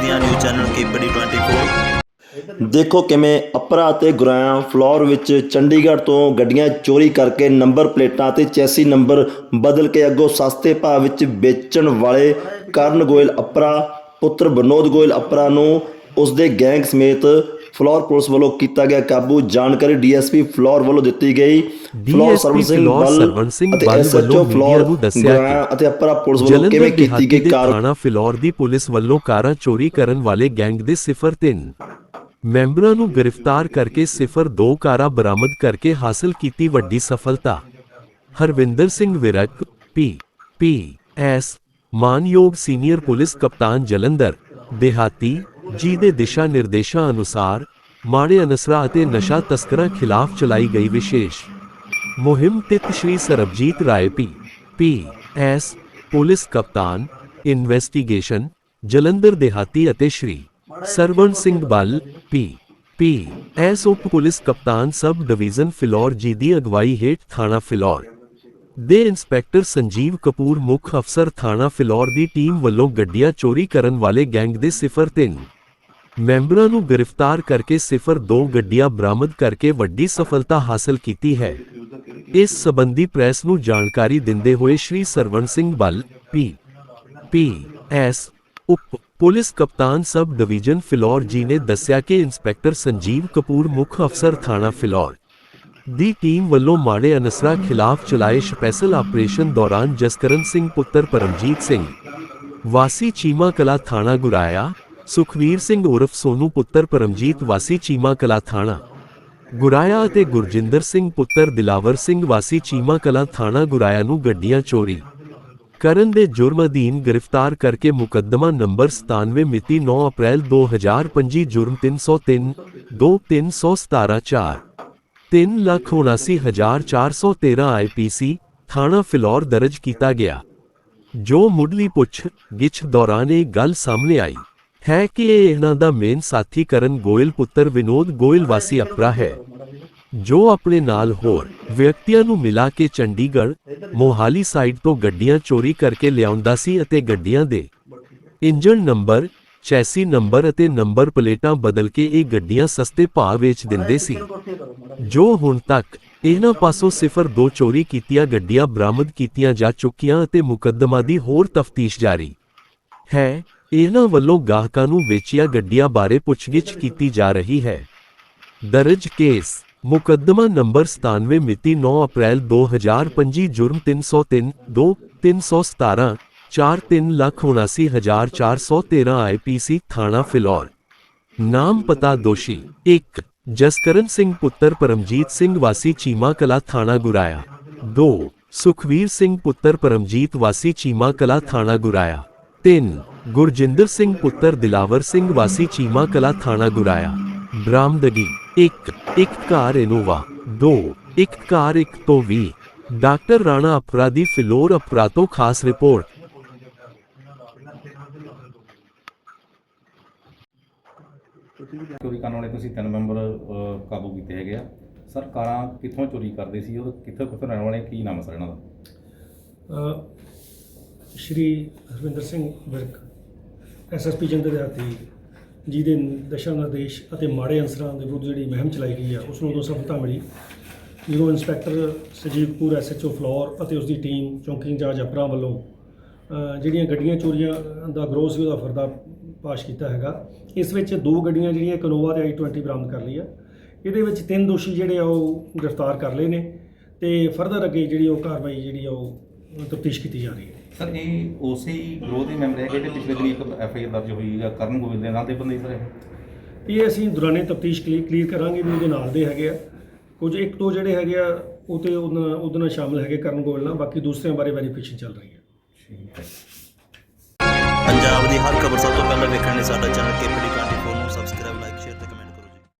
ਪੰਜਾਬ ਦੀਆਂ news channel KPD 24 ਦੇਖੋ ਕਿਵੇਂ ਅਪਰਾ ਅਤੇ ਗੁਰਾਇਆ ਫਲੋਰ ਵਿੱਚ ਚੰਡੀਗੜ੍ਹ ਤੋਂ ਗੱਡੀਆਂ ਚੋਰੀ ਕਰਕੇ ਨੰਬਰ ਪਲੇਟਾਂ ਤੇ ਚੈਸੀ ਨੰਬਰ ਬਦਲ ਕੇ ਅੱਗੋਂ ਸਸਤੇ ਭਾਅ ਵਿੱਚ ਵੇਚਣ ਵਾਲੇ ਕਰਨ ਗੋਇਲ ਅਪਰਾ, ਪੁੱਤਰ ਵਿਨੋਦ ਗੋਇਲ ਅਪਰਾ ਨੂੰ ਉਸਦੇ ਗੈਂਗ ਸਮੇਤ ਫਲੋਰ ਪੁਲਿਸ ਵੱਲੋਂ ਕੀਤਾ ਗਿਆ ਕਾਬੂ। ਜਾਣਕਾਰੀ ਡੀਐਸਪੀ ਫਲੋਰ ਵੱਲੋਂ ਦਿੱਤੀ ਗਈ। ਫਲੋਰ ਸਰਵਨ ਸਿੰਘ ਬੱਲ ਸਰਵਨ ਸਿੰਘ ਅਤੇ ਬੱਲ ਐਸਐਚਓ ਵੱਲੋਂ ਫਲੋਰ ਨੂੰ ਦੱਸਿਆ ਕਿ ਅਤੇ ਅਪਰਾ ਪੁਲਿਸ ਵੱਲੋਂ ਕਿਵੇਂ ਕੀਤੀ ਗਈ ਦੇ ਕਾਰ ਥਾਣਾ ਫਿਲੌਰ ਦੀ ਪੁਲਿਸ ਵੱਲੋਂ ਕਾਰਾਂ ਚੋਰੀ ਕਰਨ ਵਾਲੇ ਗੈਂਗ ਦੇ 03 ਮੈਂਬਰਾਂ ਨੂੰ ਗ੍ਰਿਫਤਾਰ ਕਰਕੇ 02 ਕਾਰਾਂ ਬਰਾਮਦ ਕਰਕੇ ਹਾਸਲ ਕੀਤੀ ਵੱਡੀ ਸਫਲਤਾ। Harvinder Singh Virk P P S ਮਾਨਯੋਗ ਸੀਨੀਅਰ ਪੁਲਿਸ ਕਪਤਾਨ ਜਲੰਧਰ ਦਿਹਾਤੀ ਜੀ ਦੇ ਦਿਸ਼ਾ ਨਿਰਦੇਸ਼ਾਂ ਅਨੁਸਾਰ ਮਾੜੇ ਅਨਸਰਾਂ ਅਤੇ ਨਸ਼ਾ ਤਸਕਰਾਂ ਖਿਲਾਫ ਚਲਾਈ ਗਈ ਵਿਸ਼ੇਸ਼ ਮੁਹਿੰਮ ਤਿਤ Shri Sarabjit Rai P P S, police ਕਪਤਾਨ, ਇਨਵੈਸਟੀਗੇਸ਼ਨ, ਜਲੰਧਰ ਦਿਹਾਤੀ ਅਤੇ Shri Sarwan Singh Ball, P P S ਉਪ ਪੁਲਿਸ ਕਪਤਾਨ ਸਬ ਡਿਵੀਜ਼ਨ ਫਿਲੌਰ ਜੀ ਦੀ ਅਗਵਾਈ ਹੇਠ ਥਾਣਾ ਫਿਲੌਰ ਦੇ ਇੰਸਪੈਕਟਰ ਸੰਜੀਵ ਕਪੂਰ ਮੁੱਖ ਅਫਸਰ ਥਾਣਾ ਫਿਲੌਰ ਦੀ ਟੀਮ ਵੱਲੋਂ ਗੱਡੀਆਂ ਚੋਰੀ ਕਰਨ ਵਾਲੇ ਗੈਂਗ ਦੇ 03 ਮੈਂਬਰਾਂ ਨੂੰ ਗ੍ਰਿਫਤਾਰ ਕਰਕੇ 02 ਗੱਡੀਆਂ ਬਰਾਮਦ ਕਰਕੇ ਵੱਡੀ ਸਫਲਤਾ ਹਾਸਲ ਕੀਤੀ ਹੈ। ਇਸ ਸਬੰਧੀ ਪ੍ਰੈਸ ਨੂੰ ਜਾਣਕਾਰੀ ਦਿੰਦੇ ਹੋਏ Shri Sarwan Singh Ball P P S ਉਪ ਪੁਲਿਸ ਕਪਤਾਨ ਸਬ ਡਿਵੀਜ਼ਨ ਫਿਲੌਰ ਜੀ ਨੇ ਦੱਸਿਆ ਕਿ ਇੰਸਪੈਕਟਰ ਸੰਜੀਵ ਕਪੂਰ ਮੁੱਖ ਅਫਸਰ ਥਾਣਾ ਫਿਲੌਰ ਦੀ ਟੀਮ ਵੱਲੋਂ ਮਾੜੇ ਅਨਸਰਾ ਖਿਲਾਫ ਚਲਾਏ ਸਪੈਸ਼ਲ ਆਪਰੇਸ਼ਨ ਦੌਰਾਨ ਜਸਕਰਨ ਸਿੰਘ ਪੁੱਤਰ ਪਰਮਜੀਤ ਸਿੰਘ ਵਾਸੀ ਚੀਮਾ ਕਲਾ ਥਾਣਾ ਗੁਰਾਇਆ ਸੁਖਵੀਰ ਸਿੰਘ ਉਰਫ ਸੋਨੂ ਪੁੱਤਰ ਪਰਮਜੀਤ ਵਾਸੀ ਚੀਮਾ ਕਲਾ ਥਾਣਾ। ਗੁਰਾਇਆ ਅਤੇ ਗੁਰਜਿੰਦਰ ਸਿੰਘ ਪੁੱਤਰ ਦਿਲਾਵਰ ਸਿੰਘ ਵਾਸੀ ਚੀਮਾ ਕਲਾ ਥਾਣਾ ਗੁਰਾਇਆ ਨੂੰ ਗੱਡੀਆਂ ਚੋਰੀ। ਕਰਨ ਦੇ ਜੁਰਮ ਅਧੀਨ ਗ੍ਰਿਫਤਾਰ ਕਰਕੇ ਮੁਕੱਦਮਾ ਨੰਬਰ 97 ਮਿਤੀ 9 ਅਪ੍ਰੈਲ 2025 ਜੁਰਮ 303 2317 4 379413 ਆਈਪੀਸੀ ਥਾਣਾ ਫਿਲੌਰ ਦਰਜ ਕੀਤਾ ਗਿਆ। ਜੋ ਮੁੱਢਲੀ ਪੁੱਛ ਗਿੱਛ ਦੌਰਾਨ ਇਹ ਗੱਲ ਸਾਹਮਣੇ ਆਈ। ਹੈ ਕਿ ਇਹ ਇਹਨਾਂ ਦਾ ਮੇਨ ਸਾਥੀ ਕਰਨ ਗੋਇਲ ਪੁੱਤਰ ਵਿਨੋਦ ਗੋਇਲ ਵਾਸੀ ਅਪਰਾ ਹੈ, ਜੋ ਆਪਣੇ ਨਾਲ ਹੋਰ ਵਿਅਕਤੀਆਂ ਨੂੰ ਮਿਲਾ ਕੇ ਚੰਡੀਗੜ੍ਹ, ਮੋਹਾਲੀ ਸਾਈਡ ਤੋਂ ਗੱਡੀਆਂ ਚੋਰੀ ਕਰਕੇ ਲਿਆਉਂਦਾ ਸੀ ਅਤੇ ਗੱਡੀਆਂ ਦੇ ਇੰਜਨ ਨੰਬਰ, ਚੈਸੀ ਨੰਬਰ ਅਤੇ ਨੰਬਰ ਪਲੇਟਾਂ ਬਦਲ ਕੇ ਇਹ ਗੱਡੀਆਂ ਸਸਤੇ ਭਾਅ ਵੇਚ ਦਿੰਦੇ ਸੀ। ਜੋ ਹੁਣ ਤੱਕ ਇਹਨਾਂ ਪਾਸੋਂ ਸਿਫਰ ਦੋ ਚੋਰੀ ਕੀਤੀਆਂ ਗੱਡੀਆਂ ਬਰਾਮਦ ਕੀਤੀਆਂ ਜਾ ਚੁੱਕੀਆਂ ਅਤੇ ਮੁਕੱਦਮਾ ਦੀ ਹੋਰ ਤਫਤੀਸ਼ ਜਾਰੀ ਹੈ ਇਹਨਾਂ ਵੱਲੋਂ ਗਾਹਕਾਂ ਨੂੰ ਵੇਚੀਆਂ ਗੱਡੀਆਂ ਬਾਰੇ ਪੁੱਛਗਿੱਛ ਕੀਤੀ ਜਾ ਰਹੀ ਹੈ। ਦਰਜ ਕੇਸ, ਮੁਕੱਦਮਾ ਨੰਬਰ 97 ਮਿਤੀ 9 ਅਪ੍ਰੈਲ 2025 ਜੁਰਮ 303 2 317 4379413 ਆਈਪੀਸੀ ਥਾਣਾ ਫਿਲੌਰ। ਨਾਮ ਪਤਾ ਦੋਸ਼ੀ 1 ਜਸਕਰਨ ਸਿੰਘ ਪੁੱਤਰ ਪਰਮਜੀਤ ਸਿੰਘ ਵਾਸੀ ਚੀਮਾ ਕਲਾ ਥਾਣਾ ਗੁਰਾਇਆ। 2 ਸੁਖਵੀਰ ਸਿੰਘ ਪੁੱਤਰ ਪਰਮਜੀਤ ਵਾਸੀ ਚੀਮਾ ਕਲਾ ਥਾਣਾ ਗੁਰਾਇਆ। 3 ਗੁਰਜਿੰਦਰ ਸਿੰਘ ਪੁੱਤਰ ਦਿਲਾਵਰ ਸਿੰਘ ਵਾਸੀ ਚੀਮਾ ਕਲਾ ਥਾਣਾ ਗੁਰਾਇਆ। ਬਰਾਮਦਗੀ 1 ਇੱਕ ਕਾਰ ਇਨੋਵਾ 2 ਇੱਕ ਕਾਰ 1 ਤੋਂ 20 ਡਾਕਟਰ ਰਾਣਾ ਅਪਰਾਧੀ ਫਿਲੌਰ ਅਪਰਾਧੋ ਖਾਸ ਰਿਪੋਰਟ। ਚੋਰੀ ਕਰਨ ਵਾਲੇ ਤੁਸੀਂ ਤਿੰਨ ਮੈਂਬਰ ਅਹ, ਕਾਬੂ ਕੀਤੇ ਹੈਗੇ ਆ। ਸਰ ਕਾਰਾਂ ਕਿੱਥੋਂ ਚੋਰੀ ਕਰਦੇ ਸੀ ਉਹ ਕਿੱਥੋਂ ਕਿੱਥੋਂ ਰਹਿਣ ਵਾਲੇ? ਕੀ ਨਾਮ ਹੈ ਸਰ ਇਹਨਾਂ ਦਾ? ਅ, ਸ਼੍ਰੀ ਹਰਵਿੰਦਰ ਸਿੰਘ ਵਿਰਕ ਐਸਐਸਪੀ ਜੰਦਰ ਦਿਹਾਤੀ ਜੀ ਦੇ ਦਸ਼ਾ ਨਿਰਦੇਸ਼ ਅਤੇ ਮਾੜੇ ਅਨਸਰਾਂ ਦੇ ਵਿਰੁੱਧ ਜਿਹੜੀ ਮੁਹਿੰਮ ਚਲਾਈ ਗਈ ਆ, ਉਸ ਨੂੰ ਉਦੋਂ ਸਫਲਤਾ ਮਿਲੀ। ਜਦੋਂ ਇੰਸਪੈਕਟਰ ਸਜੀਵ ਕਪੂਰ ਐਸਐਚਓ ਫਲੋਰ ਅਤੇ ਉਸ ਦੀ ਟੀਮ ਚੌਂਕੀ ਇੰਚਾਰਜ ਅਪਰਾ ਵੱਲੋਂ ਜਿਹੜੀਆਂ ਗੱਡੀਆਂ ਚੋਰੀਆਂ ਦਾ ਗਰੋਹ ਸੀ ਉਹਦਾ ਫਰਦਾ ਪਾਸ਼ ਕੀਤਾ ਹੈਗਾ, ਇਸ ਵਿੱਚ ਦੋ ਗੱਡੀਆਂ ਜਿਹੜੀਆਂ ਇਨੋਵਾ ਤੇ i20 ਬਰਾਮਦ ਕਰ ਲਈ ਆ। ਇਹਦੇ ਵਿੱਚ ਤਿੰਨ ਦੋਸ਼ੀ ਜਿਹੜੇ ਆ ਉਹ ਗ੍ਰਿਫਤਾਰ ਕਰ ਲਏ ਨੇ ਤੇ ਫਰਦਰ ਅੱਗੇ ਜਿਹੜੀ ਉਹ ਕਾਰਵਾਈ ਜਿਹੜੀ ਆ ਉਹ ਤਫਤੀਸ਼ ਕੀਤੀ ਜਾ ਰਹੀ ਹੈ। ਸਰ ਇਹ ਉਸੇ ਹੀ ਗਰੋਹ ਦੇ ਮੈਂਬਰ ਹੈਗੇ ਜਿਹੜੇ ਪਿਛਲੇ ਦਿਨੀ ਇੱਕ ਐਫ ਆਈ ਆਰ ਦਰਜ ਹੋਈ ਹੈ ਕਰਨ ਗੋਬਿੰਦ ਦੇ ਨਾਂ ਤੇ ਬੰਦੇ ਸਰ ਇਹ? ਇਹ ਅਸੀਂ ਦੌਰਾਨੇ ਤਫਤੀਸ਼ ਕਲੀਅਰ ਕਰਾਂਗੇ ਵੀ ਉਹਦੇ ਨਾਲ ਦੇ ਹੈਗੇ ਆ। ਕੁਝ ਇੱਕ ਦੋ ਜਿਹੜੇ ਹੈਗੇ ਆ ਉਹ ਤੇ ਉਹਨਾਂ ਉਹਦੇ ਨਾਲ ਸ਼ਾਮਲ ਹੈਗੇ ਕਰਨ ਗੋਇਲ ਨਾਲ ਬਾਕੀ ਦੂਸਰਿਆਂ ਬਾਰੇ ਵੈਰੀਫਿਕੇਸ਼ਨ ਚੱਲ ਰਹੀ ਹੈ। ਹੈ ਪੰਜਾਬ ਦੀ ਹਰ ਖਬਰ ਸਭ ਤੋਂ ਪਹਿਲਾਂ ਵੇਖਣ ਲਈ ਸਾਡਾ ਚੈਨਲ ਕੇਪੀਡੀ 24 ਨੂੰ